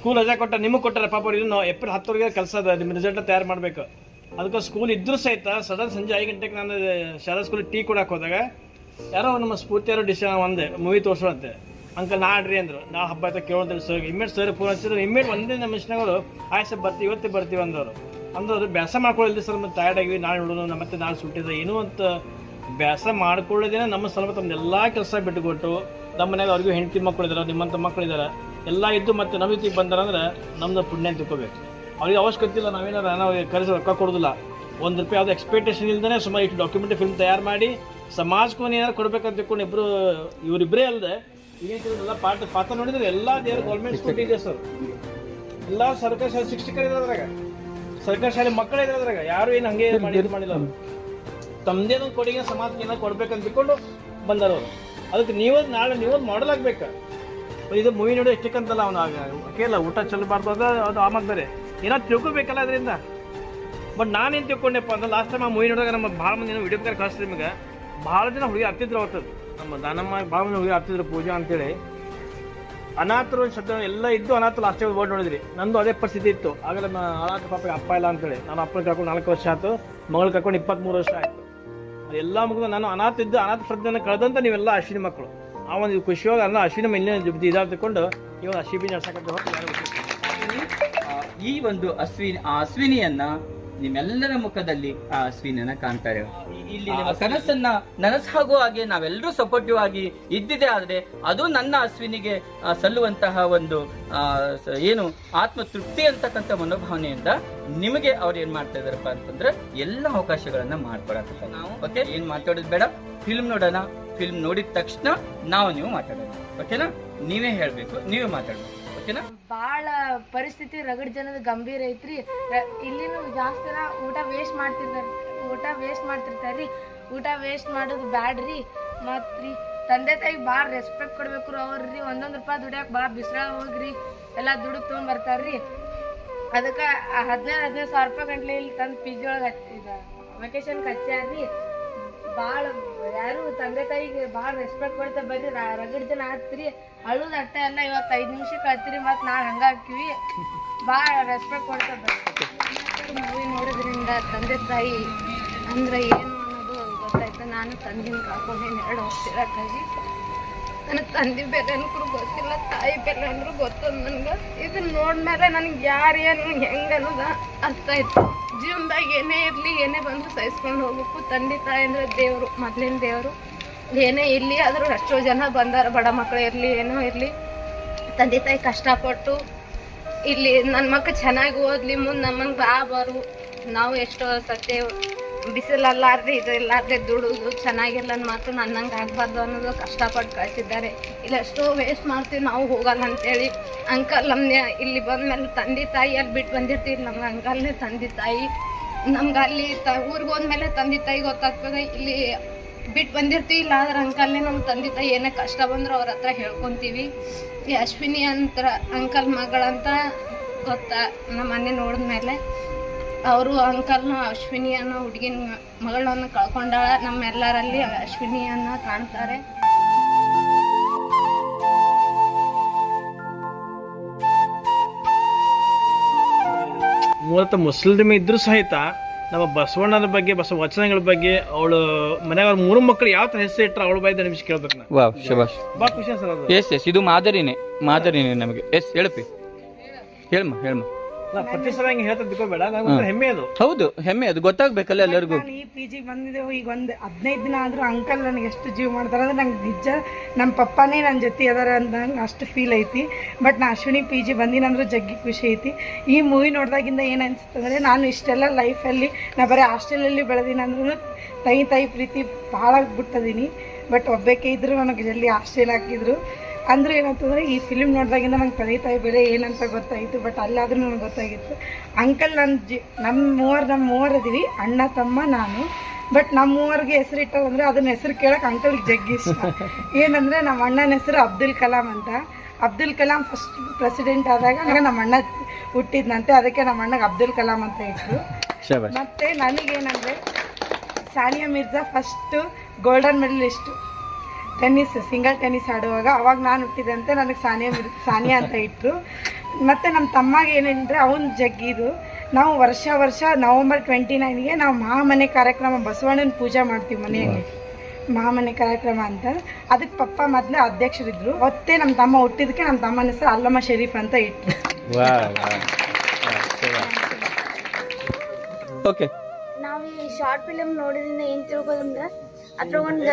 School ರಜಾ ಕೊಟ್ಟ, ನಿಮಗೆ ಕೊಟ್ಟಾರೆ, ಪಾಪ ಅವ್ರು ಇನ್ನು ಏಪ್ರಿಲ್ ಹತ್ತುವರೆಗೆ ಕೆಲಸ ಅದ ನಿಮ್ಮ ರಿಸಲ್ಟ್ ತಯಾರು ಮಾಡಬೇಕು. ಅದಕ್ಕೆ ಸ್ಕೂಲ್ ಇದ್ದರೂ ಸಹಿತ ಸಡನ್ ಸಂಜೆ ಐದು ಗಂಟೆಗೆ ನಾನು ಶಾಲಾ ಸ್ಕೂಲ್ ಟೀ ಕೊಡಕ್ಕೆ ಹೋದಾಗ, ಯಾರೋ ನಮ್ಮ ಸ್ಫೂರ್ತಿಯವರು ಡಿಶ್ ಒಂದೇ ಮೂವಿ ತೋರಿಸೋದಂತೆ ಅಂಕಲ್ ನಾಡ್ರಿ ಅಂದರು. ನಾ ಹಬ್ಬ ಆಯ್ತಾ ಕೇಳೋದಿಲ್ಲ ಸರ್ ಇಮ್ಮೇಟ್ ಸರ್ ಫೋನ್ ಹಚ್ಚಿದ್ರು. ಇಮ್ಮೇಟ್ ಒಂದೇ ನಮ್ಮ ಮಿಷನವರು ಆಯ್ತು ಸರ್, ಬರ್ತೀವಿ, ಇವತ್ತೇ ಬರ್ತೀವಿ ಅಂದವರು. ಅಂದವರು, ಬ್ಯಾಸ ಮಾಡ್ಕೊಳ್ಳಿ ಸರ್, ಮತ್ತೆ ಟಯರ್ಡ್ ಆಗಿವಿ ನಾಳೆ ನೋಡೋಣ ಮತ್ತೆ ನಾಳೆ ಸುಟ್ಟಿದೆ ಏನೂ ಅಂತ ಬ್ಯಾಸ ಮಾಡ್ಕೊಳ್ಳೋದೇನೆ ನಮ್ಮ ಸಲ ತಮ್ಮ ಎಲ್ಲ ಕೆಲಸ ಬಿಟ್ಟುಕೊಟ್ಟು ನಮ್ಮ ಮನೆಯಾಗ ಅವ್ರಿಗೂ ಹೆಂಡತಿ ಮಕ್ಕಳಿದ್ದಾರೆ ನಿಮ್ಮಂಥ ಮಕ್ಕಳು ಇದ್ದಾರೆ ಎಲ್ಲ ಇದ್ದು ಮತ್ತೆ ನಮ್ಮ ಜೊತೆಗೆ ಬಂದಾರಂದ್ರೆ ನಮ್ದು ಪುಣ್ಯ ತಿಳ್ಕೊಬೇಕು. ಅವ್ರಿಗೆ ಅವಶ್ಯಕತೆ ಇಲ್ಲ, ನಾವೇನಾರ ನಾವು ಕರೆಸಿ ರೊಕ್ಕ ಕೊಡೋದಿಲ್ಲ. ಒಂದು ರೂಪಾಯಿ ಅದು ಎಕ್ಸ್ಪೆಕ್ಟೇಷನ್ ಇಲ್ಲದೇ ಸುಮಾರು ಇಷ್ಟು ಡಾಕ್ಯುಮೆಂಟ್ ಫಿಲ್ಮ್ ತಯಾರು ಮಾಡಿ ಸಮಾಜಕ್ಕೂ ಏನಾರು ಕೊಡ್ಬೇಕಂತ ತಿಳ್ಕೊಂಡು ಇಬ್ಬರು ಇವರಿಬ್ಬರೇ ಅಲ್ಲದೆ ಈಗೇನಿಲ್ಲ ಪಾಠ ಪಾತ್ರ ನೋಡಿದ್ರೆ ಎಲ್ಲ ದೇವ್ರ ಗೌರ್ಮೆಂಟ್ ಸ್ಕೂಲ್ ಇದೆ ಸರ್ ಎಲ್ಲ ಸರ್ಕಾರಿ ಶಾಲೆ ಶಿಕ್ಷಕರು ಅದ್ರಾಗ. ಸರ್ಕಾರಿ ಶಾಲೆ ಮಕ್ಕಳು ಇದ್ದಾರೆ ಅದ್ರಾಗ. ಯಾರು ಏನು ಹಂಗೆ ಇದು ಮಾಡಿಲ್ಲ ಒಂದು ಕೊಡುಗೆ ಸಮಾಜಕ್ಕೆ ಏನೋ ಕೊಡ್ಬೇಕಂತ ತಿಳ್ಕೊಂಡು ಬಂದಾರ ಅದಕ್ಕೆ ನೀವೊಂದು ನಾಳೆ ನೀವೊಂದು ಮಾಡಲ್ ಆಗ್ಬೇಕು. ಇದು ಮೂವಿ ನೋಡಿ ಎಷ್ಟಕ್ಕಂತಲ್ಲ ಅವನು ಕೇಳ ಊಟ ಚೆಲ್ಲಬಾರ್ದು ಅಂದ್ರೆ ಅದು ಆಮದ್ ಬೇರೆ ಏನೋ ತಿಳ್ಕೊಬೇಕಲ್ಲ ಅದರಿಂದ. ಬಟ್ ನಾನೇನು ತಿಳ್ಕೊಂಡೆಪ್ಪ ಅಂದ್ರೆ ಲಾಸ್ಟ್ ಟೈಮ್ ಆ ಮೂವಿ ನೋಡಿದಾಗ ನಮ್ಮ ಭಾಳ ಮಂದಿ ವಿಡಿಯೋ ಬೇಕಾದ್ರೆ ಕಳಿಸ್ತೀವಿ ನಿಮಗೆ. ಭಾಳ ಜನ ಹುಡುಗಿ ಹತ್ತಿದ್ರು ಅವತ್ತು. ನಮ್ಮ ದಾನಮ್ಮ ಭಾಳ ಮಂದಿ ಹುಡುಗಿ ಹತ್ತಿದ್ರು ಪೂಜಾ ಅಂತೇಳಿ. ಅನಾಥರು ಶಬ್ದ, ಎಲ್ಲ ಇದ್ದು ಅನಾಥ ಲಾಸ್ಟ್ ಟೈಮ್ ಬೋರ್ಡ್ ನೋಡಿದ್ರಿ. ನಂದು ಅದೇ ಪರಿಸ್ಥಿತಿ ಇತ್ತು. ಆಗ ನಮ್ಮ ಅನಾಥ ಪಾಪ ಅಪ್ಪ ಇಲ್ಲ ಅಂತೇಳಿ. ನಾನು ಅಪ್ಪನ ಕರ್ಕೊಂಡು ನಾಲ್ಕು ವರ್ಷ ಆಯ್ತು. ಮಗಳು ಕರ್ಕೊಂಡು ಇಪ್ಪತ್ತ್ಮೂರು ವರ್ಷ ಆಯ್ತು. ಅದೆಲ್ಲ ಮುಗಿದು ನಾನು ಅನಾಥ ಇದ್ದು ಅನಾಥ ಪ್ರಜ್ಞೆನ ಕಳೆದಂತ ನೀವೆಲ್ಲ ಅಶ್ವಿನಿ ಮಕ್ಕಳು ಆ ಒಂದು ಖುಷಿಯೊಳಗೆ ಅಲ್ಲ ಅಶ್ವಿನ ಮೇಲೆ ಇದಾಗ ತಗೊಂಡು ಇವಾಗ ಅಶ್ವಿನಿ. ಆ, ಈ ಒಂದು ಅಶ್ವಿನಿ ಆ ಅಶ್ವಿನಿಯನ್ನ ನಿಮ್ಮೆಲ್ಲರ ಮುಖದಲ್ಲಿ ಆ ಅಶ್ವಿನಿಯನ್ನ ಕಾಣ್ತಾರೆ. ಇಲ್ಲಿ ನಿಮ್ಮ ಕನಸನ್ನ ನನಸಾಗುವ ಹಾಗೆ ನಾವೆಲ್ಲರೂ ಸಪೋರ್ಟಿವ್ ಆಗಿ ಇದ್ದಿದೆ ಆದ್ರೆ ಅದು ನನ್ನ ಅಶ್ವಿನಿಗೆ ಸಲ್ಲುವಂತಹ ಒಂದು ಏನು ಆತ್ಮ ತೃಪ್ತಿ ಅಂತಕ್ಕಂಥ ಮನೋಭಾವನೆಯಿಂದ ನಿಮಗೆ ಅವ್ರು ಏನ್ ಮಾಡ್ತಾ ಇದಾರಪ್ಪ ಅಂತಂದ್ರೆ ಎಲ್ಲ ಅವಕಾಶಗಳನ್ನ ಮಾಡ್ಕೊಡತ್ತ ನಾವು ಓಕೆ ಏನ್ ಮಾತಾಡೋದು ಬೇಡ? ಫಿಲ್ಮ್ ನೋಡೋಣ. ಫಿಲ್ಮ್ ನೋಡಿದ ತಕ್ಷಣ ನಾವು ನೀವು ಮಾತಾಡೋದು. ಓಕೆನಾ ನೀವೇ ಹೇಳಬೇಕು, ನೀವೇ ಮಾತಾಡಬೇಕು. ಓಕೆನಾ ಪರಿಸ್ಥಿತಿ ರಗಡ್ ಜನದ ಗಂಭೀರ ಐತ್ರಿ. ಇಲ್ಲಿನೂ ಜಾಸ್ತಿ ಊಟ ವೇಸ್ಟ್ ಮಾಡ್ತಿರ್ತಾರ, ಊಟ ವೇಸ್ಟ್ ಮಾಡ್ತಿರ್ತಾರ್ರಿ. ಊಟ ವೇಸ್ಟ್ ಮಾಡೋದು ಬ್ಯಾಡ್ರಿ. ಮತ್ರಿ, ತಂದೆ ತಾಯಿಗೆ ಭಾಳ ರೆಸ್ಪೆಕ್ಟ್ ಕೊಡ್ಬೇಕು ಅವ್ರಿ ಒಂದೊಂದು ರೂಪಾಯಿ ದುಡಿಯಾಕ ಭಾಳ ಬಿಸಿಲ ಹೋಗ್ರಿ. ಎಲ್ಲ ದುಡ್ಡು ತೊಗೊಂಬರ್ತಾರ್ರಿ ಅದಕ್ಕೆ ಹದಿನೈದು ಹದಿನೈದು ಸಾವಿರ ರೂಪಾಯಿ ಗಂಟ್ಲೆ ಇಲ್ಲಿ ತಂದು ಪಿ ಜಿ ಒಳಗೆ ವೆಕೇಶನ್ಗೆ ಹಚ್ಚಾರ್ರಿ ಭಾಳ ಯಾರು ತಂದೆ ತಾಯಿಗೆ ಭಾಳ ರೆಸ್ಪೆಕ್ಟ್ ಕೊಡ್ತಾ ಬರ್ರಿ. ರಗಡ್ ಜನ ಆತ್ರಿ, ಅಳುದ ಅಟ್ಟ ಅಲ್ಲ ಇವತ್ತು ಐದು ನಿಮಿಷ ಹತ್ರಿ ಮತ್ತು ನಾಳೆ ಹಂಗ ಹಾಕ್ತೀವಿ. ಭಾಳ ರೆಸ್ಪೆಕ್ಟ್ ಕೊಡ್ತಾ ಬರ್ರಿ. ಮೂವಿ ನೋಡೋದ್ರಿಂದ ತಂದೆ ತಾಯಿ ಅಂದ್ರೆ ಏನು ಅನ್ನೋದು ಗೊತ್ತಾಯ್ತು. ನಾನು ತಂದಿನ ಕಾಕೊಂಡೇನು ಎರಡು ವರ್ಷ ಇರಕ್ಕಾಗಿ ನನಗೆ ತಂದೆ ಬೆಲೆ ಅನ್ಕೂ ಗೊತ್ತಿಲ್ಲ, ತಾಯಿ ಬೆಲೆ ಅಂದ್ರೂ ಗೊತ್ತದ ನನ್ಗೆ. ಇದನ್ನ ನೋಡ್ಮೇಲೆ ನನಗೆ ಯಾರು ಏನು ಹೆಂಗೆ ಅನ್ನೋದು ಅರ್ಥ ಆಯ್ತು. ಜೀವನದಾಗ ಏನೇ ಇರಲಿ, ಏನೇ ಬಂದು ಸಹಿಸ್ಕೊಂಡು ಹೋಗ್ಬೇಕು. ತಂದೆ, ತಾಯಿ ಅಂದ್ರೆ ದೇವರು, ಮೊದಲಿನ ದೇವರು. ಏನೇ ಇರಲಿ ಆದರೂ ಎಷ್ಟೋ ಜನ ಬಂದಾರ, ಬಡ ಮಕ್ಕಳು ಇರಲಿ, ಏನೋ ಇರಲಿ. ತಂದೆ, ತಾಯಿ ಕಷ್ಟಪಟ್ಟು ಇಲ್ಲಿ ನನ್ನ ಮಕ್ಕಳು ಚೆನ್ನಾಗಿ ಓದ್ಲಿ, ಮುಂದೆ ನಮ್ಮಂಗೆ ಬಾ, ಬರು. ನಾವು ಎಷ್ಟೋ ಸತ್ಯ ಬಿಸಿಲಲ್ಲಾರ್ದೆ ಇದು ಇಲ್ಲಾರ್ದೆ ದುಡುದು ಚೆನ್ನಾಗಿಲ್ಲ ಮಾತು ನನ್ನಂಗೆ ಆಗಬಾರ್ದು ಅನ್ನೋದು ಕಷ್ಟಪಟ್ಟು ಕಳಿಸಿದ್ದಾರೆ. ಇಲ್ಲ, ಎಷ್ಟೋ ವೇಸ್ಟ್ ಮಾಡ್ತೀವಿ ನಾವು ಹೋಗಲ್ಲ ಅಂತೇಳಿ. ಅಂಕಲ್ ನಮ್ಮನ್ನ ಇಲ್ಲಿ ಬಂದಮೇಲೆ ತಂದೆ ತಾಯಿ ಅಲ್ಲಿ ಬಿಟ್ಟು ಬಂದಿರ್ತೀವಿ. ನಮ್ಗೆ ಅಂಕಲ್ನೇ ತಂದೆ ತಾಯಿ. ನಮ್ಗೆ ಅಲ್ಲಿ ತ, ಊರಿಗೆ ಹೋದ್ಮೇಲೆ ತಂದೆ ತಾಯಿ ಗೊತ್ತಾಗ್ತದೆ. ಇಲ್ಲಿ ಬಿಟ್ಟು ಬಂದಿರ್ತೀವಿ ಇಲ್ಲ ಆದ್ರೆ ಅಂಕಲ್ನೇ ನಮ್ಮ ತಂದೆ ತಾಯಿ ಏನೇ ಕಷ್ಟ ಬಂದರೂ ಅವ್ರ ಹತ್ರ ಹೇಳ್ಕೊತೀವಿ. ಈ ಅಶ್ವಿನಿ ಅಂತ ಅಂಕಲ್ ಮಗಳಂತ ಗೊತ್ತಾ? ನಮ್ಮ ಮನೆ ನೋಡಿದ್ಮೇಲೆ. ಅವರು ಅಂಕಲ್ನ ಅಶ್ವಿನಿ ಅನ್ನೋ ಹುಡುಗಿನ ಮಗಳನ್ನು ಕಳ್ಕೊಂಡಾಳ. ನಮ್ಮೆಲ್ಲರಲ್ಲಿ ಅಶ್ವಿನಿಯನ್ನ ಕಾಣ್ತಾರೆ. ಮೂಲತಃ ಮುಸ್ಲಿಮ್ ಇದ್ರೂ ಸಹಿತ ನಮ್ಮ ಬಸವಣ್ಣನ ಬಗ್ಗೆ ಬಸವ ವಚನಗಳ ಬಗ್ಗೆ ಅವಳು ಮನೆಯವ್ರ ಮೂರು ಮಕ್ಕಳು ಯಾವ ತರ ಹೆಸರು ಇಟ್ಟರೆ ಅವಳ ಬೈದ ನಿಮಿಷ ಕೇಳ್ಬೇಕು ನಾ ವಾ ಶಬಾಷ್. ಭಾಳ ಖುಷಿ ಸರ್ ಎಸ್ ಎಸ್ ಇದು ಮಾದರಿನೇ ಮಾದರಿನೇ ನಮಗೆ. ಎಸ್ ಹೇಳಪ್ಪಿ. ಹೇಳ್ಮ ಹೇಳ್ಮ ನಾ ಪ್ರತಿ ಸಲ ಹಿಂಗೆ ಹೇಳ್ತಾ ತಿಳ್ಕೊಬೇಡ ನಂಗೆ ಹೆಮ್ಮೆ ಅದು. ಹೌದು ಹೆಮ್ಮೆ ಅದು. ಗೊತ್ತಾಗ್ಬೇಕಲ್ಲ ಎಲ್ಲರಿಗೂ. ನಾನು ಈ ಪಿ ಜಿ ಬಂದಿದ್ದೆವು ಈಗ ಒಂದು ಹದಿನೈದು ದಿನ ಆದರೂ ಅಂಕಲ್ ನನಗೆ ಎಷ್ಟು ಜೀವ ಮಾಡ್ತಾರೆ ಅಂದ್ರೆ ನಂಗೆ ನಿಜ ನಮ್ಮ ಪಪ್ಪನೇ ನನ್ನ ಜೊತೆ ಅದಾರ ಅಂತ ನಂಗೆ ಅಷ್ಟು ಫೀಲ್ ಐತಿ. ಬಟ್ ನಾ ಅಶ್ವಿನಿ ಪಿ ಜಿ ಬಂದಿನಂದ್ರೆ ಜಗ್ಗಿ ಖುಷಿ ಐತಿ. ಈ ಮೂವಿ ನೋಡಿದಾಗಿಂದ ಏನು ಅನ್ಸುತ್ತಂದ್ರೆ ನಾನು ಇಷ್ಟೆಲ್ಲ ಲೈಫಲ್ಲಿ ನಾ ಬರೀ ಹಾಸ್ಟೆಲಲ್ಲಿ ಬೆಳೆದಿನಂದ್ರೂ ತಾಯಿ ತಾಯಿ ಪ್ರೀತಿ ಭಾಳ ಬಿಟ್ಟದೀನಿ ಬಟ್ ಒಬ್ಬಕ್ಕೆ ಇದ್ರು ನನಗೆ ಜಲ್ದಿ ಹಾಸ್ಟೆಲ್ ಹಾಕಿದ್ರು. ಅಂದ್ರೆ ಏನಂತಂದ್ರೆ ಈ ಫಿಲಿಮ್ ನೋಡಿದಾಗಿಂದ ನಂಗೆ ತಂದೆ ತಾಯಿ ಬೆಲೆ ಏನಂತ ಗೊತ್ತಾಯಿತು ಬಟ್ ಅಲ್ಲಾದ್ರೂ ನನಗೆ ಗೊತ್ತಾಗಿತ್ತು. ಅಂಕಲ್ ನನ್ನ ಜಿ ನಮ್ಮ ಮೂವರು ನಮ್ಮ ಮೂವರು ಇದೀವಿ ಅಣ್ಣ ತಮ್ಮ ನಾನು. ಬಟ್ ನಮ್ಮ ಮೂವರಿಗೆ ಹೆಸರು ಇಟ್ಟದಂದ್ರೆ ಅದನ್ನ ಹೆಸರು ಕೇಳೋಕೆ ಅಂಕಲ್ಗೆ ಜಗ್ಗಿ ಇಷ್ಟ. ಏನಂದ್ರೆ ನಮ್ಮ ಅಣ್ಣನ ಹೆಸರು ಅಬ್ದುಲ್ ಕಲಾಂ ಅಂತ. ಅಬ್ದುಲ್ ಕಲಾಂ ಫಸ್ಟ್ ಪ್ರೆಸಿಡೆಂಟ್ ಆದಾಗ ನಮ್ಮ ಅಣ್ಣ ಹುಟ್ಟಿದ್ನಂತೆ ಅದಕ್ಕೆ ನಮ್ಮ ಅಣ್ಣಗೆ ಅಬ್ದುಲ್ ಕಲಾಂ ಅಂತ ಇತ್ತು ಮತ್ತು ಮತ್ತೆ ನನಗೇನಂದ್ರೆ Sania Mirza first golden medalist tennis single tennis ಆಡುವಾಗ ಅವಾಗ ನಾನು ಹುಟ್ಟಿದಂತೆ ನನಗೆ ಸಾನಿಯಾ ಸಾನಿಯಾ ಅಂತ ಇಟ್ಟರು ಮತ್ತು ನಮ್ಮ ತಮ್ಮಗೆ ಏನೇನಿದ್ರೆ ಅವನ ಜಗ್ಗಿದು. ನಾವು ವರ್ಷ ವರ್ಷ ನವಂಬರ್ ಟ್ವೆಂಟಿ ನೈನ್ಗೆ ನಾವು ಮಹಾಮನೆ ಕಾರ್ಯಕ್ರಮ ಬಸವಣ್ಣನ ಪೂಜೆ ಮಾಡ್ತೀವಿ ಮನೆಯಲ್ಲಿ. ಮಹಾಮನೆ ಕಾರ್ಯಕ್ರಮ ಅಂತ. ಅದಕ್ಕೆ ಪಪ್ಪ ಮೊದಲೇ ಅಧ್ಯಕ್ಷರಿದ್ದರು ಮತ್ತೆ ನಮ್ಮ ತಮ್ಮ ಹುಟ್ಟಿದಕ್ಕೆ ನಮ್ಮ ತಮ್ಮನ ಹೆಸರು ಅಲ್ಲಮ್ಮ ಶರೀಫ್ ಅಂತ ಇಟ್ಟರು ಓಕೆ. ನಾವು ಈ ಶಾರ್ಟ್ ಫಿಲಮ್ ನೋಡಿದ್ರಿಂದ ಏನು ತಿಳ್ಕೋದಂದ್ರೆ ಅದ್ರ ಒಂದು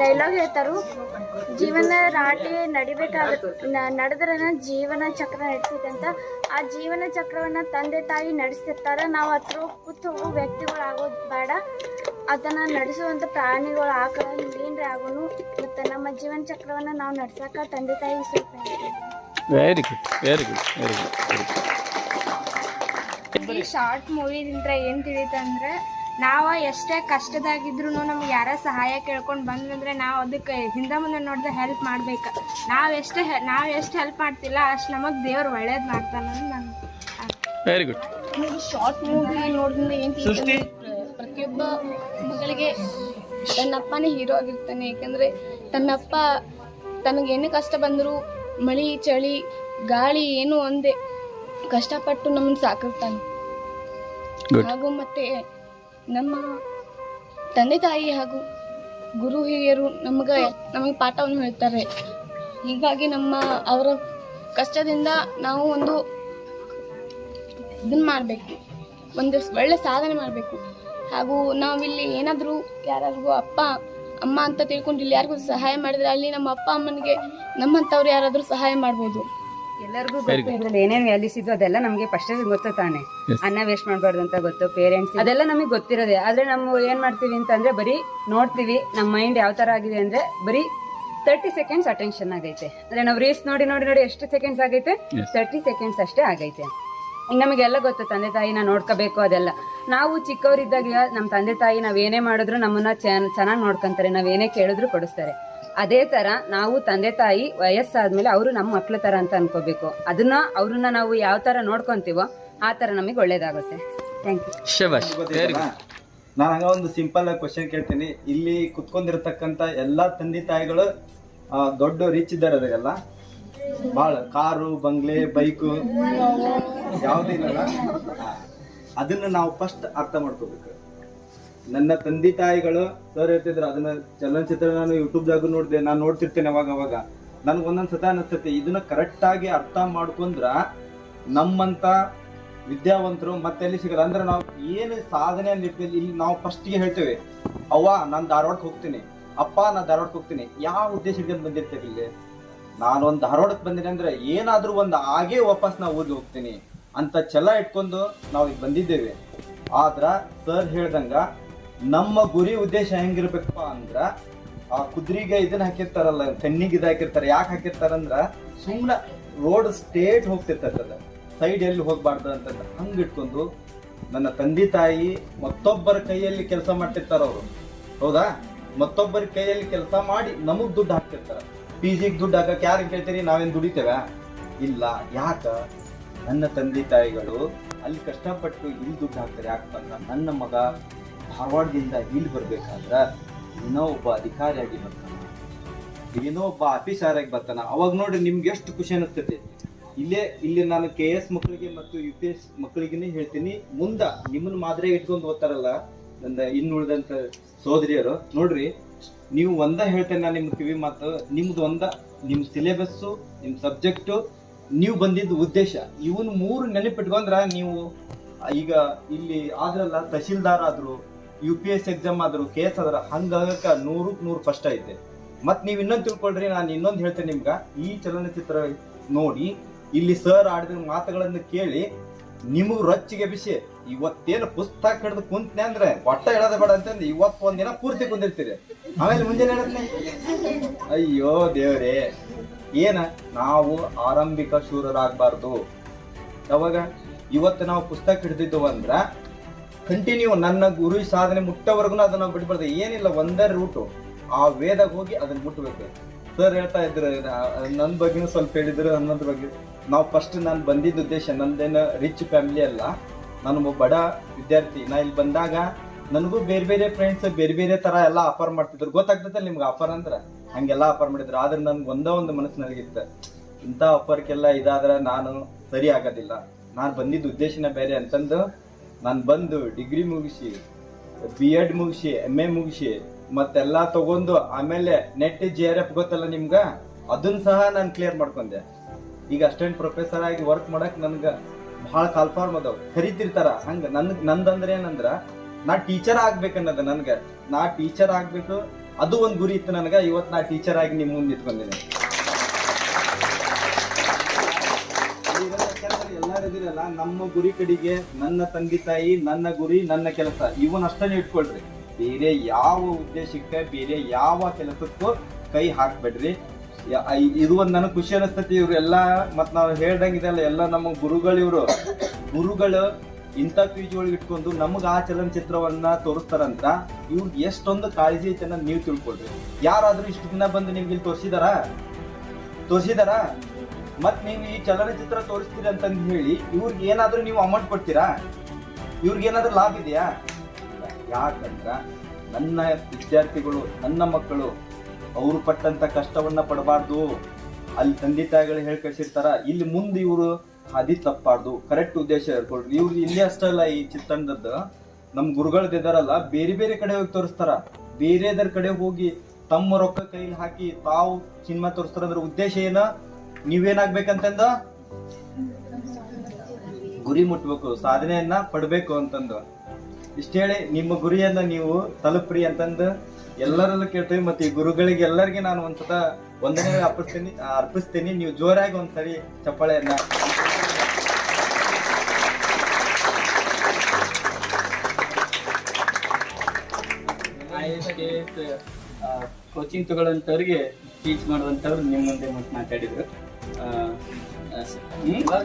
ಡೈಲಾಗ್ ಹೇಳ್ತಾರು. ಜೀವನ ರಾಟಿ ನಡಿಬೇಕಾಗತ್ತೆ ನಡೆದ್ರನ ಜೀವನ ಚಕ್ರ ನಡಿತೈತೆ ಅಂತ. ಆ ಜೀವನ ಚಕ್ರವನ್ನ ತಂದೆ ತಾಯಿ ನಡೆಸ್ತಿರ್ತಾರೆ. ನಾವು ಹತ್ರ ಕೂತು ಹೋಗೋ ವ್ಯಕ್ತಿಗಳು ಆಗೋದು ಬೇಡ. ಅದನ್ನ ನಡೆಸುವಂತ ಪ್ರಾಣಿಗಳು ಆಕಳ ಏನ್ರಿ ಆಗೋನು. ಮತ್ತು ನಮ್ಮ ಜೀವನ ಚಕ್ರವನ್ನ ನಾವು ನಡ್ಸಾಕ ತಂದೆ ತಾಯಿ ಸ್ವಲ್ಪ very good very good very good very good ಈ ಶಾರ್ಟ್ ಮೂವಿದಿಂದ ಏನ್ ತಿಳಿತಂದ್ರೆ ನಾವ ಎಷ್ಟೇ ಕಷ್ಟದಾಗಿದ್ರು ನಮ್ಗೆ ಯಾರ ಸಹಾಯ ಕೇಳ್ಕೊಂಡು ಬಂದಂದ್ರೆ ನಾವು ಅದಕ್ಕೆ ಹಿಂದೆ ಮುಂದೆ ನೋಡ್ದೆ ಹೆಲ್ಪ್ ಮಾಡ್ಬೇಕು. ನಾವು ಎಷ್ಟೇ ನಾವು ಎಷ್ಟು ಹೆಲ್ಪ್ ಮಾಡ್ತಿಲ್ಲ ಅಷ್ಟು ನಮಗೆ ದೇವ್ರು ಒಳ್ಳೇದು ಮಾಡ್ತಾನ ನಾನು ವೆರಿ ಗುಡ್ ಶಾರ್ಟ್ ಮೂವಿ ನೋಡಿದ್ರೆ ಏನು ಪ್ರತಿಯೊಬ್ಬ ಮಗಳಿಗೆ ತನ್ನಪ್ಪನೇ ಹೀರೋ ಆಗಿರ್ತಾನೆ. ಯಾಕಂದ್ರೆ ತನ್ನಪ್ಪ ತನಗೆ ಏನೇ ಕಷ್ಟ ಬಂದರೂ ಮಳಿ ಚಳಿ ಗಾಳಿ ಏನು ಒಂದೇ. ಕಷ್ಟಪಟ್ಟು ನಮ್ಮನ್ನ ಸಾಕಿರ್ತಾನೆ. ಹಾಗೂ ಮತ್ತೆ ನಮ್ಮ ತಂದೆ ತಾಯಿ ಹಾಗೂ ಗುರು ಹಿರಿಯರು ನಮಗೆ ನಮಗೆ ಪಾಠವನ್ನು ಹೇಳ್ತಾರೆ. ಹೀಗಾಗಿ ನಮ್ಮ ಅವರ ಕಷ್ಟದಿಂದ ನಾವು ಒಂದು ಇದನ್ನು ಮಾಡಬೇಕು. ಒಂದು ಒಳ್ಳೆ ಸಾಧನೆ ಮಾಡಬೇಕು. ಹಾಗೂ ನಾವಿಲ್ಲಿ ಏನಾದರೂ ಯಾರಾದ್ರಿಗೂ ಅಪ್ಪ, ಅಮ್ಮ ಅಂತ ತಿಳ್ಕೊಂಡು ಇಲ್ಲಿ ಯಾರಿಗೂ ಸಹಾಯ ಮಾಡಿದ್ರೆ ಅಲ್ಲಿ ನಮ್ಮ ಅಪ್ಪ, ಅಮ್ಮನಿಗೆ ನಮ್ಮಂಥವ್ರು ಯಾರಾದರೂ ಸಹಾಯ ಮಾಡ್ಬೋದು. ಎಲ್ಲರಿಗೂ ಗೊತ್ತು ಇದ್ರಲ್ಲಿ ಏನೇನ್ ವ್ಯಾಲ್ಯೂಸ್ ಇದ್ದು ಅದೆಲ್ಲ ನಮಗೆ ಫಸ್ಟ್ ಗೊತ್ತು ತಾನೆ. ಅನ್ನ ವೇಸ್ಟ್ ಮಾಡಬಾರ್ದು ಅಂತ ಗೊತ್ತು ಪೇರೆಂಟ್ಸ್ ಅದೆಲ್ಲ ನಮಗೆ ಗೊತ್ತಿರೋದೆ. ಆದ್ರೆ ನಾವು ಏನ್ ಮಾಡ್ತೀವಿ ಅಂತಂದ್ರೆ ಬರೀ ನೋಡ್ತೀವಿ ನಮ್ಮ ಮೈಂಡ್ ಯಾವ ತರ ಆಗಿದೆ ಅಂದ್ರೆ ಬರೀ ತರ್ಟಿ ಸೆಕೆಂಡ್ಸ್ ಅಟೆನ್ಷನ್ ಆಗೈತೆ. ಅಂದ್ರೆ ನಾವು ರೀಲ್ಸ್ ನೋಡಿ ನೋಡಿ ನೋಡಿ ಎಷ್ಟು ಸೆಕೆಂಡ್ಸ್ ಆಗೈತೆ. ತರ್ಟಿ ಸೆಕೆಂಡ್ಸ್ ಅಷ್ಟೇ ಆಗೈತೆ. ನಮಗೆಲ್ಲ ಗೊತ್ತು ತಂದೆ ತಾಯಿನ ನೋಡ್ಕೋಬೇಕು ಅದೆಲ್ಲ. ನಾವು ಚಿಕ್ಕವರಿದ್ದಾಗ ನಮ್ಮ ತಂದೆ ತಾಯಿ ನಾವೇನೇ ಏನೇ ಮಾಡಿದ್ರು ನಮ್ಮನ್ನ ಚೆನ್ನಾಗಿ ನೋಡ್ಕೊಂತಾರೆ. ನಾವೇನೇ ಏನೇ ಕೇಳಿದ್ರು ಕೊಡಿಸ್ತಾರೆ. ಅದೇ ತರ ನಾವು ತಂದೆ ತಾಯಿ ವಯಸ್ಸಾದ್ಮೇಲೆ ಅವರು ನಮ್ಮ ಮಕ್ಳ ತರ ಅಂತ ಅನ್ಕೋಬೇಕು. ಅದನ್ನ ಅವ್ರನ್ನ ನಾವು ಯಾವ ತರ ನೋಡ್ಕೊಂತೀವೋ ಆ ತರ ನಮಗೆ ಒಳ್ಳೇದಾಗುತ್ತೆ. ಥ್ಯಾಂಕ್ ಯು ಶಬಾಷ್ ವೆರಿ ಗುಡ್ ನಾನು ಹಂಗ ಒಂದು ಸಿಂಪಲ್ ಆಗಿ ಕ್ವಶನ್ ಕೇಳ್ತೀನಿ. ಇಲ್ಲಿ ಕುತ್ಕೊಂಡಿರ್ತಕ್ಕಂತ ಎಲ್ಲಾ ತಂದೆ ತಾಯಿಗಳು ಆ, ದೊಡ್ಡ ರೀಚ್ ಇದ್ದಾರೆ ಅದಕ್ಕೆಲ್ಲ. ಬಹಳ ಕಾರು ಬಂಗ್ಲೆ ಬೈಕು ಯಾವ್ದು ಇಲ್ಲ ಅದನ್ನ ನಾವು ಫಸ್ಟ್ ಅರ್ಥ ಮಾಡ್ಕೋಬೇಕು. ನನ್ನ ತಂದೆ ತಾಯಿಗಳು ಸರ್ ಹೇಳ್ತಿದ್ರು, ಅದನ್ನ ಚಲನಚಿತ್ರ ನಾನು ಯೂಟ್ಯೂಬ್ದಾಗು ನೋಡಿದೆ, ನಾನು ನೋಡ್ತಿರ್ತೇನೆ ಅವಾಗ ಅವಾಗ. ನನ್ಗೆ ಒಂದೊಂದು ಸತ ಅನಿಸ್ತೈತಿ. ಇದನ್ನ ಕರೆಕ್ಟ್ ಆಗಿ ಅರ್ಥ ಮಾಡ್ಕೊಂಡ್ರ ನಮ್ಮಂತ ವಿದ್ಯಾವಂತರು ಮತ್ತೆಲ್ಲಿ ಸಿಗಲ್ಲ. ಅಂದ್ರೆ ನಾವು ಏನು ಸಾಧನೆ ನಿಟ್ಟಿನಲ್ಲಿ ಇಲ್ಲಿ ನಾವು ಫಸ್ಟ್ಗೆ ಹೇಳ್ತೇವೆ, ಅವ್ವ, ನಾನು ಧಾರವಾಡಕ್ಕೆ ಹೋಗ್ತೀನಿ. ಅಪ್ಪ, ನಾನು ಧಾರವಾಡಕ್ಕೆ ಹೋಗ್ತೀನಿ. ಯಾವ ಉದ್ದೇಶ ಬಂದಿರ್ತೇವೆ ಇಲ್ಲಿ ನಾನು ಒಂದು ಧಾರವಾಡಕ್ಕೆ ಬಂದಿನಿ ಅಂದ್ರೆ ಏನಾದರೂ ಒಂದು ಆಗೇ ವಾಪಸ್ ನಾವು ಓದಿ ಹೋಗ್ತೀನಿ ಅಂತ ಛಲ ಇಟ್ಕೊಂಡು ನಾವು ಈಗ ಬಂದಿದ್ದೇವೆ. ಆದ್ರ ಸರ್ ಹೇಳ್ದಂಗ ನಮ್ಮ ಗುರಿ ಉದ್ದೇಶ ಹೆಂಗಿರ್ಬೇಕಪ್ಪ ಅಂದ್ರ ಆ ಕುದುರೆಗೆ ಇದನ್ನ ಹಾಕಿರ್ತಾರಲ್ಲ ತೆನ್ನಿಗೆ ಇದು ಹಾಕಿರ್ತಾರೆ, ಯಾಕೆ ಹಾಕಿರ್ತಾರಂದ್ರ ಸುಮ್ಮನೆ ರೋಡ್ ಸ್ಟೇಟ್ ಹೋಗ್ತಿರ್ತದ ಸೈಡ್ ಎಲ್ಲಿ ಹೋಗ್ಬಾರ್ದು ಅಂತ ಹಂಗ ಇಟ್ಕೊಂಡು ನನ್ನ ತಂದೆ ತಾಯಿ ಮತ್ತೊಬ್ಬರ ಕೈಯಲ್ಲಿ ಕೆಲಸ ಮಾಡ್ತಿರ್ತಾರ ಅವರು. ಹೌದಾ? ಮತ್ತೊಬ್ಬರ ಕೈಯಲ್ಲಿ ಕೆಲಸ ಮಾಡಿ ನಮಗ್ ದುಡ್ಡು ಹಾಕ್ತಿರ್ತಾರ. ಪಿ ಜಿಗೆ ದುಡ್ಡು ಹಾಕಕ್ ಯಾರು ಕೇಳ್ತೀರಿ? ನಾವೇನ್ ದುಡಿತೇವ? ಇಲ್ಲ. ಯಾಕ? ನನ್ನ ತಂದೆ ತಾಯಿಗಳು ಅಲ್ಲಿ ಕಷ್ಟಪಟ್ಟು ಇಲ್ಲಿ ದುಡ್ಡು ಹಾಕ್ತಾರೆ. ಯಾಕಪ್ಪ ನನ್ನ ಮಗ ಧಾರವಾಡದಿಂದ ಇಲ್ಲಿ ಬರ್ಬೇಕಾದ್ರ ಏನೋ ಒಬ್ಬ ಅಧಿಕಾರಿಯಾಗಿ ಬರ್ತಾನ. ಏನೋ ಒಬ್ಬ ಆಫೀಸರ್ ಆಗಿ ಬರ್ತಾನ. ಅವಾಗ ನೋಡ್ರಿ ನಿಮ್ಗೆ ಎಷ್ಟು ಖುಷಿ ಅನಿಸ್ತೈತಿ ಇಲ್ಲೇ, ಇಲ್ಲಿ ನಾನು ಕೆ ಎಸ್ ಮಕ್ಕಳಿಗೆ ಮತ್ತು ಯು ಪಿ ಎಸ್ ಮಕ್ಕಳಿಗೆ ಹೇಳ್ತೀನಿ. ಮುಂದ ನಿಮ್ಮನ್ನ ಮಾದರಿ ಇಟ್ಕೊಂಡು ಓದ್ತಾರಲ್ಲ ನನ್ನ ಇನ್ನುಳಿದಂತ ಸೋದರಿಯರು, ನೋಡ್ರಿ, ನೀವು ಒಂದ ಹೇಳ್ತೇನೆ ನಾನು ನಿಮ್ ಕಿವಿ ಮಾತು. ನಿಮ್ದು ಒಂದ, ನಿಮ್ ಸಿಲೆಬಸ್ಸು ನಿಮ್ ಸಬ್ಜೆಕ್ಟು ನೀವು ಬಂದಿದ್ದ ಉದ್ದೇಶ. ಇವನ್ ಮೂರು ನೆನಪಿಟ್ಕೊಂಡ್ರ ನೀವು ಈಗ ಇಲ್ಲಿ ಆದ್ರಲ್ಲ ತಹಶೀಲ್ದಾರ್ ಆದ್ರು ಯು ಪಿ ಎಸ್ ಎಕ್ಸಾಮ್ ಆದ್ರು ಕೇಸ್ ಆದ್ರ ಹಂಗಾಗಕ್ಕೆ ನೂರಕ್ಕೆ ನೂರು ಫಸ್ಟ್ ಐತೆ. ಮತ್ ನೀವ್ ಇನ್ನೊಂದು ತಿಳ್ಕೊಳ್ರಿ, ನಾನು ಇನ್ನೊಂದು ಹೇಳ್ತೇನೆ ನಿಮ್ಗೆ. ಈ ಚಲನಚಿತ್ರ ನೋಡಿ, ಇಲ್ಲಿ ಸರ್ ಆಡಿದ ಮಾತುಗಳನ್ನು ಕೇಳಿ ನಿಮಗ್ ರೊಚ್ಚಿಗೆ ಬಿಸಿ ಇವತ್ತೇನು ಪುಸ್ತಕ ಹಿಡಿದು ಕುಂತ್ನೆ ಅಂದ್ರೆ ಒಟ್ಟ ಹೇಳೋದ ಬೇಡ ಅಂತಂದು ಇವತ್ತು ದಿನ ಪೂರ್ತಿ ಕುಂದಿರ್ತೀರಿ. ಆಮೇಲೆ ಮುಂಜಾನೆ ಹೇಳತ್ನೆ ಅಯ್ಯೋ ದೇವ್ರೇ. ಏನ? ನಾವು ಆರಂಭಿಕ ಶೂರರಾಗಬಾರ್ದು. ಯಾವಾಗ? ಇವತ್ತು ನಾವು ಪುಸ್ತಕ ಹಿಡಿದಿದ್ದು ಅಂದ್ರ ಕಂಟಿನ್ಯೂ ನನ್ನ ಗುರು ಸಾಧನೆ ಮುಟ್ಟವರೆಗೂ ಅದನ್ನ ಬಿಟ್ಬಾರ್ದು ಏನಿಲ್ಲ, ಒಂದೇ ರೂಟು ಆ ವೇದಾಗ ಹೋಗಿ ಅದನ್ನ ಮುಟ್ಟಬೇಕು ಸರ್ ಹೇಳ್ತಾ ಇದ್ರು ನನ್ನ ಬಗ್ಗೆನೂ ಸ್ವಲ್ಪ ಹೇಳಿದ್ರು, ಅನ್ನೋದ್ರ ಬಗ್ಗೆ. ನಾವು ಫಸ್ಟ್ ನಾನು ಬಂದಿದ್ದ ಉದ್ದೇಶ, ನಂದೇನು ರಿಚ್ ಫ್ಯಾಮಿಲಿ ಅಲ್ಲ. ನಾನು ಬಡ ವಿದ್ಯಾರ್ಥಿ. ನಾ ಇಲ್ಲಿ ಬಂದಾಗ ನನಗೂ ಬೇರೆ ಬೇರೆ ಫ್ರೆಂಡ್ಸ್ ಬೇರೆ ಬೇರೆ ತರ ಎಲ್ಲ ಆಫರ್ ಮಾಡ್ತಿದ್ರು. ಗೊತ್ತಾಗ್ತದೆ ನಿಮ್ಗೆ ಆಫರ್ ಅಂದ್ರೆ? ಹಂಗೆಲ್ಲ ಆಫರ್ ಮಾಡಿದ್ರು. ಆದ್ರೆ ನನ್ಗೆ ಒಂದೇ ಒಂದು ಮನಸ್ಸು ನನಗಿತ್ತು ಇಂಥ ಆಫರ್ಕೆಲ್ಲ ಇದಾದ್ರೆ ನಾನು ಸರಿ ಆಗೋದಿಲ್ಲ. ನಾನು ಬಂದಿದ್ದ ಉದ್ದೇಶನೇ ಬೇರೆ ಅಂತಂದು ನಾನು ಬಂದು ಡಿಗ್ರಿ ಮುಗಿಸಿ ಬಿ ಎಡ್ ಮುಗಿಸಿ ಎಂ ಎ ಮುಗಿಸಿ, ಮತ್ತೆಲ್ಲ ತಗೊಂಡು ಆಮೇಲೆ ನೆಟ್ ಜೆ ಆರ್ ಎಫ್ ಗೊತ್ತಲ್ಲ ನಿಮ್ಗೆ? ಅದನ್ನ ಸಹ ನಾನು ಕ್ಲಿಯರ್ ಮಾಡ್ಕೊಂಡೆ. ಈಗ ಅಸ್ಟೆಂಟ್ ಪ್ರೊಫೆಸರ್ ಆಗಿ ವರ್ಕ್ ಮಾಡಕ್ ನನ್ಗ ಬಹಳ ಕಾಲ್ಫಾರ್ಮ್ ಅದಾವ. ಕರಿತಿರ್ತಾರ, ಹಂಗ ನನ್, ನಂದಂದ್ರೆ ಏನಂದ್ರ, ನಾ ಟೀಚರ್ ಆಗ್ಬೇಕನ್ನದ ನನ್ಗೆ. ನಾ ಟೀಚರ್ ಆಗ್ಬೇಕು ಅದು ಒಂದು ಗುರಿ ಇತ್ತು ನನಗೆ ಇವತ್ತು ನಾ ಟೀಚರ್ ಆಗಿ ನಿಮ್ಮ ಮುಂದೆ ನಿಂತ್ಕೊಂಡಿನಿ. ಇದಿರಲ್ಲ ನಮ್ಮ ಗುರಿ ಕಡೆಗೆ ನನ್ನ ತಂದೆ ತಾಯಿ, ನನ್ನ ಗುರಿ, ನನ್ನ ಕೆಲಸ ಇವನ್ ಅಷ್ಟೇ ಇಟ್ಕೊಳ್ರಿ. ಬೇರೆ ಯಾವ ಉದ್ದೇಶಕ್ಕೆ, ಬೇರೆ ಯಾವ ಕೆಲಸಕ್ಕೂ ಕೈ ಹಾಕ್ಬೇಡ್ರಿ. ಇದು ಒಂದು ನನಗೆ ಖುಷಿ ಅನಿಸ್ತತಿ ಇವ್ರು ಮತ್ತು ನಾವು ಹೇಳ್ದಂಗಿದೆಲ್ಲ ಎಲ್ಲ ನಮ್ಮ ಗುರುಗಳು ಇವರು. ಗುರುಗಳು ಇಂಥ ಪೀಜ್ ಒಳಗೆ ಇಟ್ಕೊಂಡು ನಮಗೆ ಆ ಚಲನಚಿತ್ರವನ್ನ ತೋರಿಸ್ತಾರಂತ ಇವ್ರಿಗೆ ಎಷ್ಟೊಂದು ಕಾಳಜಿ ಐತೆ ನೀವು ತಿಳ್ಕೊಳ್ರಿ. ಯಾರಾದರೂ ಇಷ್ಟು ದಿನ ಬಂದು ನಿಮ್ಗೆ ಇಲ್ಲಿ ತೋರಿಸಿದಾರ? ತೋರಿಸಿದಾರ? ಮತ್ ನೀವು ಈ ಚಲನಚಿತ್ರ ತೋರಿಸ್ತೀರಿ ಅಂತಂದು ಹೇಳಿ, ಇವ್ರಿಗೆ ಏನಾದರೂ ನೀವು ಅಮೌಂಟ್ ಕೊಡ್ತೀರಾ? ಇವ್ರಿಗೆ ಏನಾದರೂ ಲಾಭ ಇದೆಯಾ? ಯಾಕಂದ್ರೆ ನನ್ನ ವಿದ್ಯಾರ್ಥಿಗಳು, ನನ್ನ ಮಕ್ಕಳು, ಅವರು ಪಟ್ಟಂತ ಕಷ್ಟವನ್ನು ಪಡಬಾರ್ದು. ಅಲ್ಲಿ ತಂದೆ ತಾಯಿಗಳು ಹೇಳಿ ಕಳಿಸಿರ್ತಾರ ಇಲ್ಲಿ ಮುಂದೆ ಇವರು ಹಾದಿ ತಪ್ಪಾರ್ದು ಕರೆಕ್ಟ್ ಉದ್ದೇಶ ಇರ್ಕೊಳ್ರಿ ಇವ್ರು ಇಲ್ಲೇ ಅಷ್ಟಲ್ಲ ಈ ಚಿತ್ರಣದದ್ದು ನಮ್ಮ ಗುರುಗಳದಿದಾರಲ್ಲ ಬೇರೆ ಬೇರೆ ಕಡೆ ಹೋಗಿ ತೋರಿಸ್ತಾರ. ಬೇರೆದರ ಕಡೆ ಹೋಗಿ ತಮ್ಮ ರೊಕ್ಕ ಕೈಲಿ ಹಾಕಿ ತಾವು ಸಿನಿಮಾ ತೋರಿಸ್ತಾರ ಅದ್ರ ಉದ್ದೇಶ ಏನ? ನೀವೇನಾಗ್ಬೇಕಂತಂದ? ಗುರಿ ಮುಟ್ಬೇಕು, ಸಾಧನೆಯನ್ನ ಪಡ್ಬೇಕು ಅಂತಂದು. ಇಷ್ಟ ಹೇಳಿ, ನಿಮ್ಮ ಗುರಿಯನ್ನ ನೀವು ತಲುಪ್ರಿ ಅಂತಂದು ಎಲ್ಲರಲ್ಲೂ ಕೇಳ್ತೀವಿ. ಮತ್ತೆ ಈ ಗುರುಗಳಿಗೆ ಎಲ್ಲರಿಗೆ ನಾನು ಒಂದ್ಸತ ಒಂದನೇ ಅರ್ಪಿಸ್ತೀನಿ ಅರ್ಪಿಸ್ತೀನಿ. ನೀವು ಜೋರಾಗಿ ಒಂದ್ಸರಿ ಚಪ್ಪಾಳೆಯನ್ನ ಕೋಚಿಂಗ್ ತಗೊಳ್ಳೋಂಥವ್ರಿಗೆ ಟೀಚ್ ಮಾಡುವಂಥವ್ರು ನಿಮ್ಮ ಮುಂದೆ ಮಾತಾಡಿದ್ರು?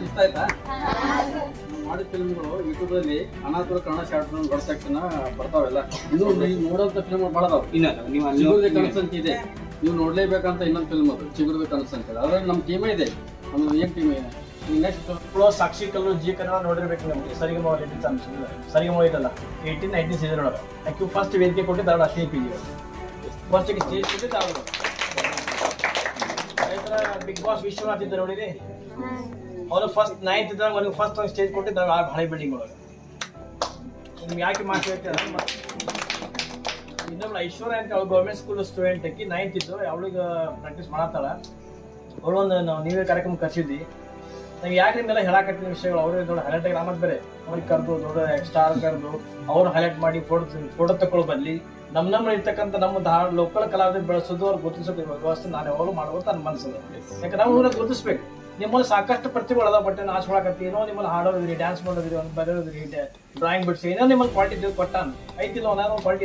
ಇಷ್ಟ ಆಯ್ತಾ ಮಾಡಿದ ಫಿಲ್ಮ್ಗಳು ಯೂಟ್ಯೂಬ್ ಅಲ್ಲಿ ಅನಾಥುರ ಕನ್ನಡ ಶಾರ್ಟ್ ಫಿಲ್ಮ್ ಬರ್ತಕ್ಷಣ ಸೆಕ್ಷನ್ ಬರ್ತಾವೆಲ್ಲ. ಇದು ನೀವು ನೋಡೋಂಥ ಫಿಲ್ಮ್ ಭಾಳ ಅದಾವ ಇನ್ನೊಂದು ನೀವು ಅಲ್ಲಿ ಚಿಗುರದ ಕನಸು ಅಂತ ಇದೆ. ನೀವು ನೋಡ್ಲೇಬೇಕಂತ ಇನ್ನೊಂದು ಫಿಲ್ಮ್ ಅದು ಚಿಗುರದ ಕನಸು ಅಂತ ಹೇಳಿ ಅದ್ರಲ್ಲಿ ನಮ್ಮ ಟೀಮೇ ಇದೆ. ನಮ್ದು ಏನ್ ಟೀಮ್ ಇದೆ? ನೆಕ್ಸ್ಟ್ ಸಾಕ್ಷಿ ಕಲ್ಲು ಜಿ ಕನ್ನಡ ನೋಡಿರ್ಬೇಕು ನಮಗೆ. ಸರಿಗೆ ಮೌಲ್ಯ ಸರಿಗೆ ಮೌಲ್ಯ ಇದಲ್ಲ ಏಯ್ಟೀನ್ ನೈನ್ಟೀನ್ ಸೀಸನ್ ಒಳಗೆ. ಫಸ್ಟ್ ವೇದಿಕೆ ಕೊಟ್ಟು ಅಷ್ಟೇ ಪಿ ಫಸ್ಟಿಗೆ ಸ್ಟೇಜ್ ಕೊಟ್ಟು ಅವರು ಬಿಗ್ ಬಾಸ್ ವಿಶ್ವನಾಥ್ ಇದ್ದ ನೋಡಿರಿ? ಅವರು ಫಸ್ಟ್ ನೈನ್ತ್ ಇದ್ದಾಗ ಅವ್ರಿಗೆ ಫಸ್ಟ್ ಒಂದು ಸ್ಟೇಜ್ ಕೊಟ್ಟಿದ್ದಾಗ ಆ ಹಳೆ ಬಿಲ್ಡಿಂಗ್ ಒಳಗೆ. ನಿಮ್ಗೆ ಯಾಕೆ ಮಾತು ಹೇಳ್ತೀರ? ಇನ್ನೊಬ್ಳು ಐಶ್ವರ್ಯ ಅಂತ ಅವ್ಳು ಗೌರ್ಮೆಂಟ್ ಸ್ಕೂಲ್ ಸ್ಟೂಡೆಂಟ್ ಅಕ್ಕಿ ನೈನ್ತ್ ಇದ್ದು ಅವಳಿಗೆ ಪ್ರಾಕ್ಟೀಸ್ ಮಾಡತ್ತಾಳ. ಅವಳು ಒಂದು ನಾವು ನೀವೇ ಕಾರ್ಯಕ್ರಮ ಕರ್ಸಿದ್ವಿ ನಾವು ಯಾಕೆ ನಿಮ್ಮೆಲ್ಲ ಹೇಳಾಕತ್ತಿನ ವಿಷಯಗಳು? ಅವ್ರಿಗೆ ದೊಡ್ಡ ಹೈಲೈಟ್ ಆಗಿ ನಮ್ಮದ್ ಬೇರೆ. ಅವ್ರಿಗೆ ಕರೆದು ದೊಡ್ಡ ಸ್ಟಾರ್ ಕರೆದು ಅವ್ರು ಹೈಲೈಟ್ ಮಾಡಿ ಫೋಟೋ ಫೋಟೋ ತಕೊಳ್ಳೋ ಬದ್ಲಿ. ನಮ್ಮ ನಮ್ಮ ಇರ್ತಕ್ಕಂಥ ನಮ್ಮ ಧಾರ ಲೋಕಲ್ ಕಲಾವಿದ ಬೆಳೆಸೋದು ಅವ್ರು ಗುರುತಿಸೋದು ವ್ಯವಸ್ಥೆ ನಾನು ಯಾವಾಗಲೂ ಮಾಡುವಂತ ನನ್ನ ಮನಸ್ಸು ಯಾಕೆ ನಾವು ಊರಲ್ಲಿ ಗುರುತಿಸ್ಬೇಕು. ನಿಮ್ಮಲ್ಲಿ ಸಾಕಷ್ಟು ಪ್ರತಿಭೆ ಅದಾವ ಬಟ್ ನಾಶ ಮಾಡಕತ್ತಿ ಏನೋ ನಿಮ್ಮಲ್ಲಿ ಹಾಡೋದ್ರಿ ಡ್ಯಾನ್ಸ್ ಮಾಡೋದ್ರಿ ಒಂದು ಬರೆಯೋದ್ರಿ ಡ್ರಾಯಿಂಗ್ ಬಿಡಿಸಿ. ಏನೋ ನಿಮ್ಮಲ್ಲಿ ಕ್ವಾಲಿಟಿ ಇದ್ದು ಕೊಟ್ಟಾನ ಐತಿಲ್ಲ ನಾನು ಕ್ವಾಲಿಟಿ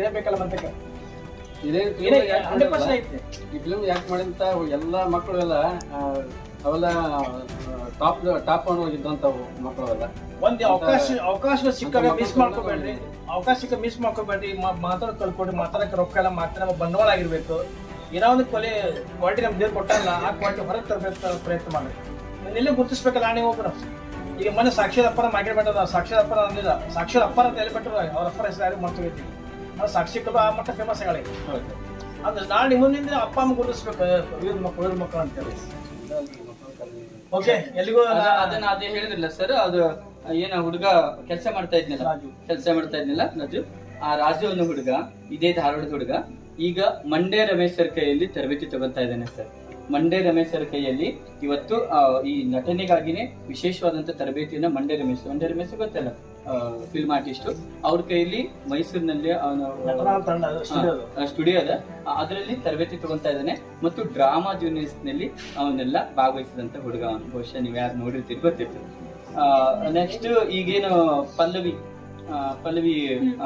ಇದೇ ಏನೇ film ಯಾಕ್ ಹಂಡ್ರೆಡ್ ಪರ್ಸೆಂಟ್ ಐತಿ. ಈ ಫಿಲ್ಮ್ ಯಾಕೆ ಮಾಡಿದಂತ ಎಲ್ಲ ಮಕ್ಕಳು ಎಲ್ಲ ಅವೆಲ್ಲ ಟಾಪ್ ಟಾಪ್ ಹೋಗಿದ್ದಂಥವು ಮಕ್ಕಳೆಲ್ಲ ಒಂದು ಅವಕಾಶ ಅವಕಾಶ ಸಿಕ್ಕಾಗ ಮಿಸ್ ಮಾಡ್ಕೋಬೇಡ್ರಿ. ಅವಕಾಶ ಸಿಕ್ಕ ಮಿಸ್ ಮಾಡ್ಕೋಬೇಡ್ರಿ. ಮಾತಾಡ ಕಲ್ಕೊಡ್ರಿ ಮಾತಾಡಕ್ಕೆ ರೊಕ್ಕ ಎಲ್ಲ ಮಾತ್ರ ನಮ್ಮ ಬಂಡವಾಳ ಆಗಿರ್ಬೇಕು. ಏನೋ ಒಂದು ಕೊಲೆ ಕ್ವಾಲಿಟಿ ನಮ್ಗೆ ದೇವ್ರು ಕೊಟ್ಟಲ್ಲ ಆ ಕ್ವಾಲಿಟಿ ಹೊರಗೆ ತರಬೇಕು ಪ್ರಯತ್ನ ಮಾಡ್ರಿ ಎಲ್ಲೇ ಗುರುತಿಸ್ಬೇಕಲ್ಲ ನೀವು ಒಬ್ಬರು ಈಗ ಮೊನ್ನೆ ಸಾಕ್ಷಿದ ಅಪ್ಪನ ಮಾಡಿರ್ಬೇಡ ಸಾಕ್ಷಿದ ಅಪ್ಪನ ಅಂದಿಲ್ಲ. ಸಾಕ್ಷಿದ ಅಪ್ಪನ ಅಂತ ಹೇಳ್ಬಿಟ್ರು ಅವ್ರ ಅಪ್ಪನ ಹೆಸರು ಯಾರು ಸಾಕ್ಷಿ ಕಬ್ಬ ಆ ಮಟ್ಟ ಫೇಮಸ್ ಆಗಲಿ. ಅಂದ್ರೆ ನಾಳೆ ಮುಂದಿನ ಅಪ್ಪ ಅಮ್ಮ ಗುರುತಿಸ್ಬೇಕು ಇವ್ರ ಮಕ್ಕಳು ಇವ್ರ ಮಕ್ಕಳು ಅಂತೇಳಿ ಓಕೆ ಎಲ್ಲಿಗೂ ಅದನ್ನ ಅದೇ ಹೇಳಿದ್ರಲ್ಲ ಸರ್ ಅದು ಏನ ಹುಡುಗ ಕೆಲಸ ಮಾಡ್ತಾ ಇದ್ನಲ್ಲ? ರಾಜು. ಕೆಲಸ ಮಾಡ್ತಾ ಇದ್ನಲ್ಲ ರಾಜು? ಆ ರಾಜು ಅನ್ನೋ ಹುಡುಗ ಇದೇ ಧಾರವಾಡದ ಹುಡುಗ. ಈಗ ಮಂಡ್ಯ ರಮೇಶ್ ಸರ್ ಕೈಯಲ್ಲಿ ತರಬೇತಿ ತಗೊಳ್ತಾ ಇದ್ದಾನೆ ಸರ್ ಮಂಡ್ಯ ರಮೇಶ್ ಸರ್ ಕೈಯಲ್ಲಿ ಇವತ್ತು ಈ ನಟನೆಗಾಗಿನೇ ವಿಶೇಷವಾದಂತ ತರಬೇತಿಯನ್ನ ಮಂಡ್ಯ ರಮೇಶ್ ಮಂಡೇ ರಮೇಶ್ ಗೊತ್ತಲ್ಲ? ಫಿಲ್ಮ್ ಆರ್ಟಿಸ್ಟ್ ಅವ್ರ ಕೈಯಲ್ಲಿ ಮೈಸೂರಿನಲ್ಲಿ ಅವನು ಸ್ಟುಡಿಯೋ ಸ್ಟುಡಿಯೋ ಅದ. ಅದರಲ್ಲಿ ತರಬೇತಿ ತಗೊಂತ ಇದ್ದಾನೆ. ಮತ್ತು ಡ್ರಾಮಾ ಜೂನಿಯರ್ಸ್ನಲ್ಲಿ ಅವನ್ನೆಲ್ಲ ಭಾಗವಹಿಸಿದಂತ ಹುಡುಗ ಅವನು. ಬಹುಶಃ ನೀವು ಯಾರು ನೋಡಿರ್ತೀರಿ ಗೊತ್ತಿರ್ತದೆ ನೆಕ್ಸ್ಟ್ ಈಗೇನು ಪಲ್ಲವಿ ಆ, ಪಲ್ಲವಿ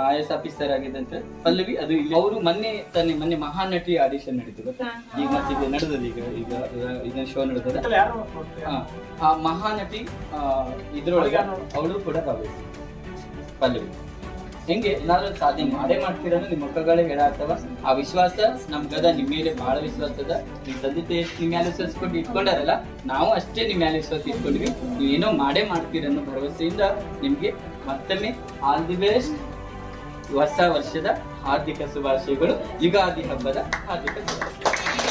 ಐ ಎಸ್ ಆಫೀಸರ್ ಆಗಿದ್ದಂತೆ ಪಲ್ಲವಿ ಅದು ಇಲ್ಲಿ ಅವರು ಮೊನ್ನೆ ತನ್ನ ಮೊನ್ನೆ ಮಹಾನಟಿ ಆಡಿಷನ್ ನಡೀತು ಗೊತ್ತಾ? ಈಗ ಮತ್ತೆ ಈಗ ನಡೆದದ ಈಗ ಈಗ ಇದನ್ನ ಶೋ ನಡೆದದ ಯಾರು ಆ, ಆ ಮಹಾನಟಿ ಆ, ಇದ್ರೊಳಗೆ ಅವಳು ಕೂಡ ಭಾಗವಹಿಸಿ ಪಲ್ಲವಿ ಹೆಂಗೆ ಏನಾದ್ರೂ ಸಾಧನೆ ಮಾಡೇ ಮಾಡ್ತೀರ ನಿಮ್ಮ ಮಕ್ಕಳೇ ಹೇಳಾಗ್ತವ ಆ ವಿಶ್ವಾಸ ನಮ್ಗದ ನಿಮ್ಮ ಮೇಲೆ ಬಹಳ ವಿಶ್ವಾಸ ಅದ. ನಿಮ್ ತಂದೆ ತಾಯಿ ನಿಮ್ ಮೇಲೆ ವಿಶ್ವಾಸಿಕೊಂಡು ಇಟ್ಕೊಂಡಾರಲ್ಲ, ನಾವು ಅಷ್ಟೇ ನಿಮ್ ಮೇಲೆ ವಿಶ್ವಾಸ ಇಟ್ಕೊಂಡ್ವಿ ನೀವು ಏನೋ ಮಾಡೇ ಮಾಡ್ತೀರ ಅನ್ನೋ ಭರವಸೆಯಿಂದ ನಿಮ್ಗೆ ಮತ್ತೊಮ್ಮೆ ಆಲ್ ದಿ ಬೆಸ್ಟ್ ಹೊಸ ವರ್ಷದ ಹಾರ್ದಿಕ ಶುಭಾಶಯಗಳು. ಯುಗಾದಿ ಹಬ್ಬದ ಹಾರ್ದಿಕ ಶುಭಾಶಯಗಳು.